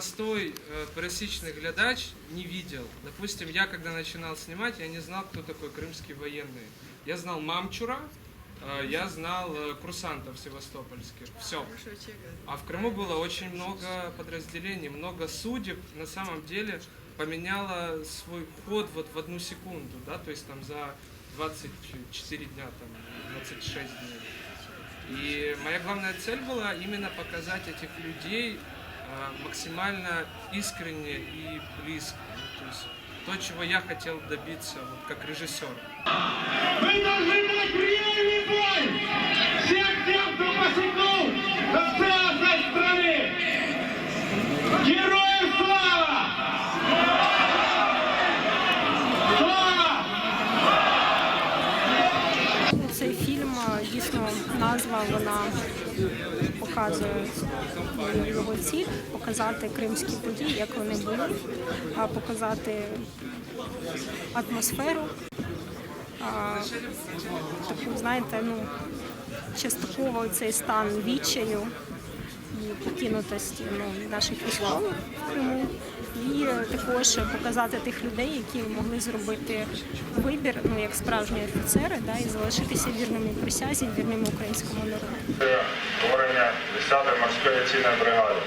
простой э, пересечный глядач не видел. Допустим, я когда начинал снимать, я не знал, кто такой крымский военный. Я знал Мамчура, э, я знал э, курсантов севастопольских. Все. А в Крыму было очень много подразделений, много судеб. На самом деле поменяло свой ход вот в одну секунду, да, то есть там за 24 дня, там 26 дней. И моя главная цель была именно показать этих людей а, максимально искренне и близко. Ну, То есть то, чего я хотел добиться вот, как режиссер. Вы должны дать назва вона показує його ціль показати кримські події, як вони були, показати атмосферу. Таку, знаєте, ну, частково цей стан відчаю і покинутості ну, наших військових в Криму. І також показати тих людей, які могли зробити вибір, ну як справжні офіцери, да, і залишитися вірними присязі, вірними українському народу. створення 10-ї морської авіаційної бригади.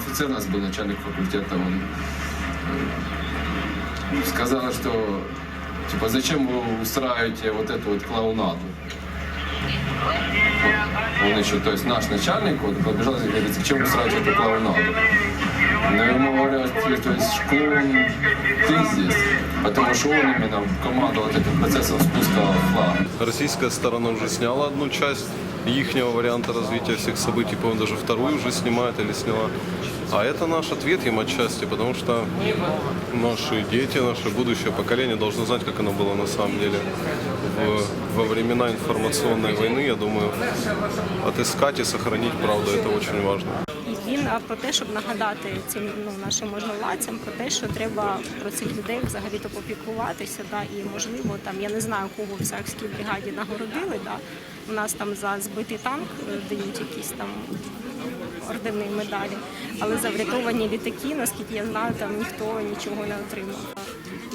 офицер, у нас был начальник факультета, он э, сказал, что типа зачем вы устраиваете вот эту вот клоунаду? Он еще, то есть наш начальник, вот побежал и говорит, зачем вы устраиваете эту клоунаду? Но ему говорят, то есть клоун ты здесь, потому что он именно командовал вот этим процессом спуска флага. Российская сторона уже сняла одну часть ихнего варианта развития всех событий, по-моему, даже вторую уже снимает или сняла. А это наш ответ им отчасти, потому что наши дети, наше будущее поколение должно знать, как оно было на самом деле. В- во времена информационной войны, я думаю, отыскать и сохранить правду, это очень важно. І він а, про те, щоб нагадати цим ну, нашим можновладцям про те, що треба про цих людей взагалі то попіклуватися. Да, і можливо, там я не знаю, кого в Сахській бригаді нагородили. Да. У нас там за збитий танк е, дають якісь там ордени медалі. Але за врятовані літаки, наскільки я знаю, там ніхто нічого не отримав.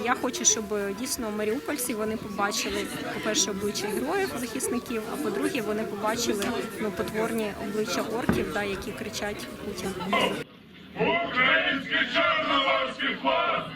Я хочу, щоб дійсно маріупольці вони побачили, по-перше, обличчя героїв, захисників, а по-друге, вони побачили ну, потворні обличчя орків, да, які кричать Путін. Український чорноморський флаг!